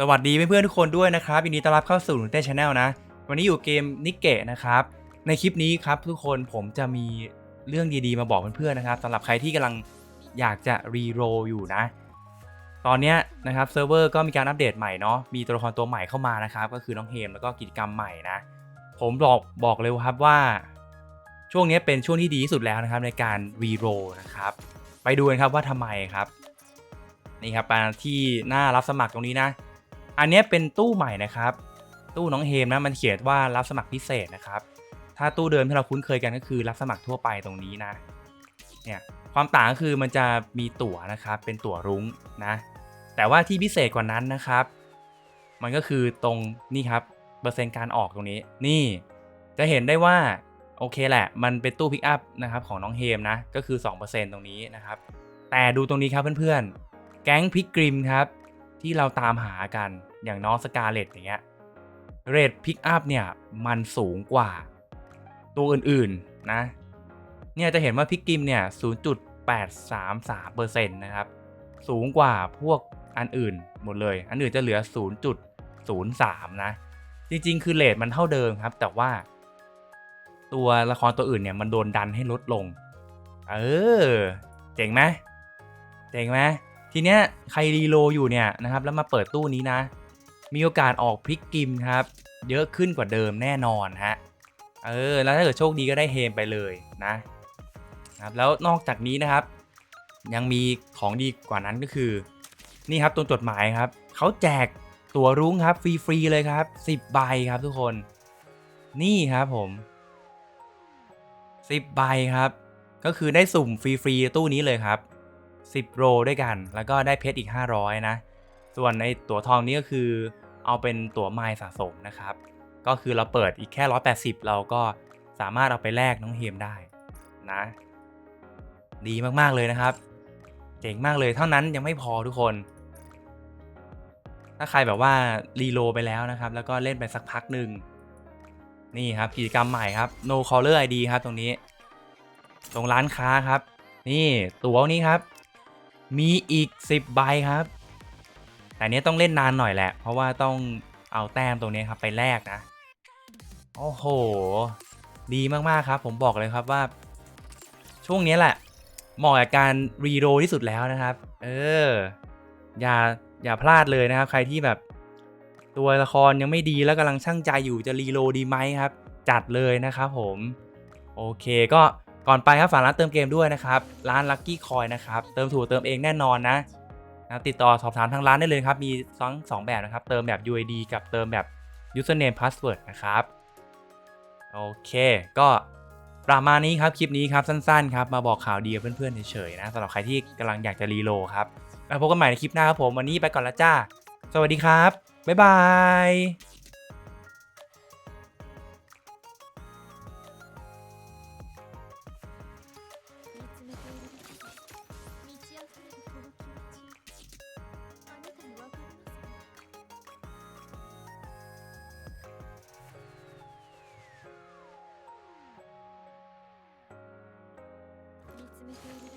สวัสดีเพื่อนๆทุกคนด้วยนะครับยินดีต้อนรับเข้าสู่หนุ่มเต้ชาแนลนะ วันนี้อยู่เกมนิกเกะนะครับ ในคลิปนี้ครับทุกคนผมจะมีเรื่องดีๆมาบอกเพื่อนๆนะครับสำหรับใครที่กำลังอยากจะรีโรอยู่นะ ตอนนี้นะครับเซิร์ฟเวอร์ก็มีการอัปเดตใหม่เนาะมีตัวละครตัวใหม่เข้ามานะครับก็คือน้องเฮมแล้วก็กิจกรรมใหม่นะ ผมบอกบอกเลยครับว่า ช่วงนี้เป็นช่วงที่ดีที่สุดแล้วนะครับในการรีโรนะครับไปดูกันครับว่าทำไมครับนี่ครับมาที่หน้ารับสมัครตรงนี้นะ อันนี้เป็นตู้ใหม่นะครับ ตู้น้องเฮมนะมันเขียนว่ารับสมัครพิเศษนะครับ ถ้าตู้เดิมที่เราคุ้นเคยกันก็คือรับสมัครทั่วไปตรงนี้นะ เนี่ยความต่างก็คือมันจะมีตั๋วนะครับ เป็นตั๋วรุ้งนะ แต่ว่าที่พิเศษกว่านั้นนะครับ มันก็คือตรงนี่ครับเปอร์เซ็นต์การออกตรงนี้ นี่จะเห็นได้ว่าโอเคแหละ มันเป็นตู้พิกอัพนะครับของน้องเฮมนะ ก็คือ 2%ตรงนี้นะครับ แต่ดูตรงนี้ครับเพื่อนๆ แก๊งพิกกริมครับ ที่เราตามหากันอย่างน้องสกาเลตอย่างเงี้ยเรทพิกอัพเนี่ยมันสูงกว่าตัวอื่นๆนะเนี่ยจะเห็นว่าพิกกิมเนี่ย 0.833%นะครับ สูงกว่าพวกอันอื่นหมดเลย อันอื่นจะเหลือ 0.03 นะ จริงๆ คือเรทมันเท่าเดิมครับ แต่ว่า ตัวละครตัวอื่นเนี่ย มันโดนดันให้ลดลง เออ เจ๋งไหมเจ๋งไหม ทีเนี้ยใครรีโลอยู่เนี่ยนะครับแล้วมาเปิดตู้นี้นะ มีโอกาสออกพลิกกิมครับ เยอะขึ้นกว่าเดิมแน่นอนฮะเออแล้วถ้าเกิดโชคดีก็ได้เฮมไปเลยนะครับแล้วนอกจากนี้นะครับ ยังมีของดีกว่านั้นก็คือ นี่ครับตัวจดหมายครับเขาแจกตั๋วรุ้งครับฟรีๆเลยครับ 10ใบครับทุกคน นี่ครับผม 10ใบครับ ก็คือได้สุ่มฟรีๆตู้นี้เลยครับ 10 โรด้วยกัน แล้วก็ได้เพชรอีก 500 นะ ส่วนในตั๋วทองนี้ก็คือเอาเป็นตั๋วไมล์สะสมนะครับ ก็คือเราเปิดอีกแค่ 180 เราก็สามารถเอาไปแลกน้องเฮมได้นะ ดีมากๆเลยนะครับ เจ๋งมากเลยเท่านั้นยังไม่พอทุกคน ถ้าใครแบบว่ารีโลไปแล้วนะครับ แล้วก็เล่นไปสักพักหนึ่งนี่ครับกิจกรรมใหม่ครับ no caller ID ครับตรงนี้ ตรงร้านค้าครับ นี่ตั๋วนี้ครับ มีอีก 10 ใบครับ แต่เนี้ยต้องเล่นนานหน่อยแหละ เพราะว่าต้องเอาแต้มตรงนี้ครับไปแลกนะ โอ้โห ดีมากๆครับ ผมบอกเลยครับว่า ช่วงนี้แหละ เหมาะกับการรีโรลที่สุดแล้วนะครับ เออ อย่าอย่าพลาดเลยนะครับ ใครที่แบบตัวละครยังไม่ดีแล้วกำลังช่างใจอยู่จะรีโลดีไหมครับ จัดเลยนะครับผม โอเคก็ ก่อนไปครับฝากร้านเติมเกมด้วยนะครับ ร้าน Lucky Coin นะครับ เติมถูกเติมเองแน่นอนนะนะติดต่อสอบถามทางร้านได้เลยครับ มีสองสองแบบนะครับ เติมแบบ UID กับเติมแบบ username password นะครับ โอเค ก็ประมาณนี้ครับ คลิปนี้ครับ สั้นๆ ครับ มาบอกข่าวดีกับเพื่อนๆเฉยๆนะสำหรับใครที่กำลังอยากจะรีโลครับแล้วพบกันใหม่ในคลิปหน้าครับผม วันนี้ไปก่อนละจ้า สวัสดีครับ บ๊ายบาย 見ているだけ